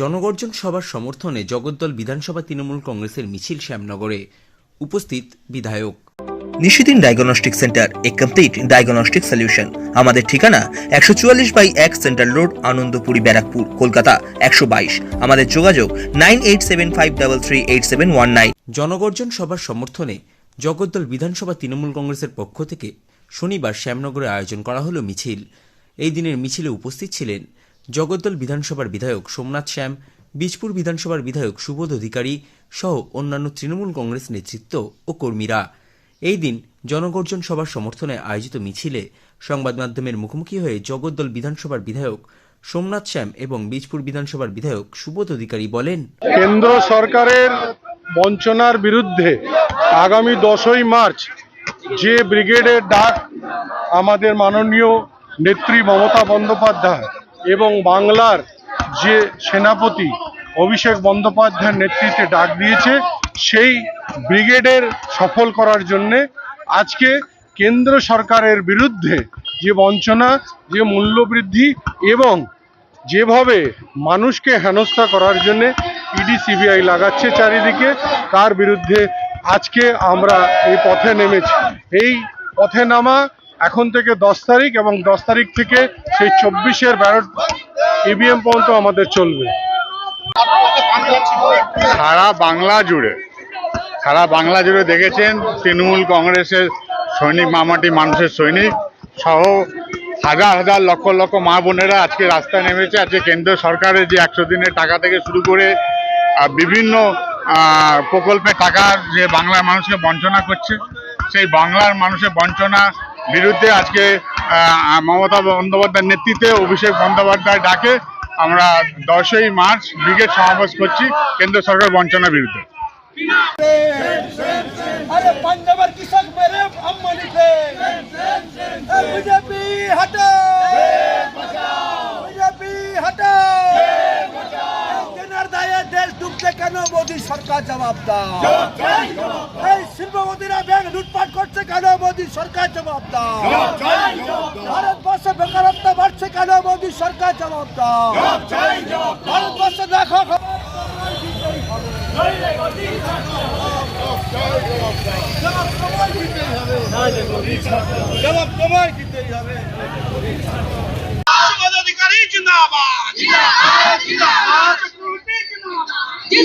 জনগর্জন সভার সমর্থনে জগদ্দল বিধানসভা তৃণমূল কংগ্রেসের মিছিল শ্যামনগরে। উপস্থিত বিধায়ক। নিশিদিন ডায়াগনস্টিক সেন্টার এ কমপ্লিট ডায়াগনস্টিক সলিউশন আমাদের ঠিকানা একশো চুয়াল্লিশ বাই এক সেন্ট্রাল রোড আনন্দপুরি ব্যারাকপুর কলকাতা একশো বাইশ। আমাদের যোগাযোগ nine eight seven five double three eight seven one nine. জনগর্জন সভার সমর্থনে জগদ্দল বিধানসভা তৃণমূল কংগ্রেসের পক্ষ থেকে শনিবার শ্যামনগরে আয়োজন করা হলো মিছিল। এই দিনের মিছিলে উপস্থিত ছিলেন জগদ্দল বিধানসভার বিধায়ক সোমনাথ শ্যাম, বীজপুর বিধানসভার বিধায়ক সুবোধ অধিকারী সহ অন্যান্য তৃণমূল কংগ্রেস নেতৃত্ব ও কর্মীরা। এই দিন জনগর্জন সভার সমর্থনে আয়োজিত মিছিলে সংবাদ মাধ্যমের মুখোমুখি হয়ে জগদ্দল বিধানসভার বিধায়ক সোমনাথ শ্যাম এবং বীজপুর বিধানসভার বিধায়ক সুবোধ অধিকারী বলেন, কেন্দ্র সরকারের বঞ্চনার বিরুদ্ধে আগামী দশই মার্চ যে ব্রিগেডের ডাক আমাদের মাননীয় নেত্রী মমতা বন্দ্যোপাধ্যায় এবং বাংলার যে সেনাপতি অভিষেক বন্দ্যোপাধ্যায়ের নেতৃত্বে ডাক দিয়েছে, সেই ব্রিগেডের সফল করার জন্যে আজকে কেন্দ্র সরকারের বিরুদ্ধে যে বঞ্চনা, যে মূল্যবৃদ্ধি এবং যেভাবে মানুষকে হেনস্থা করার জন্য ইডি, সিবিআই লাগাচ্ছে চারিদিকে, তার বিরুদ্ধে আজকে আমরা এই পথে নেমেছি। এই পথে নামা এখন থেকে দশ তারিখ এবং দশ তারিখ থেকে সেই চব্বিশের ব্যালট ইভিএম পর্যন্ত আমাদের চলবে। সারা বাংলা জুড়ে সারা বাংলা জুড়ে দেখেছেন তৃণমূল কংগ্রেসের সৈনিক মামাটি মানুষের সৈনিক সহ হাজার হাজার লক্ষ লক্ষ মা বোনেরা আজকে রাস্তায় নেমেছে। আজকে কেন্দ্র সরকারের যে একশো দিনের টাকা থেকে শুরু করে বিভিন্ন আহ, প্রকল্পের টাকার যে বাংলার মানুষকে বঞ্চনা করছে সেই বাংলার মানুষের বঞ্চনা বিরুদ্ধে আজকে মমতা বন্দ্যোপাধ্যায়ের নেতৃত্বে অভিষেক বন্দ্যোপাধ্যায় ডাকে। আমরা দশই মার্চ ব্রিগেড সমাবেশ করছি কেন্দ্র সরকার বঞ্চনার বিরুদ্ধে। বিজেপি করছে কেন মোদি সরকার জবাবদার এই শিল্পপতিরা ব্যাংক লুটপাট করছে কেন মোদি সরকার জবাব ভারতবর্ষে বেকারত্ব বাড়ছে কেন সরকার ভারতবর্ষে দেখো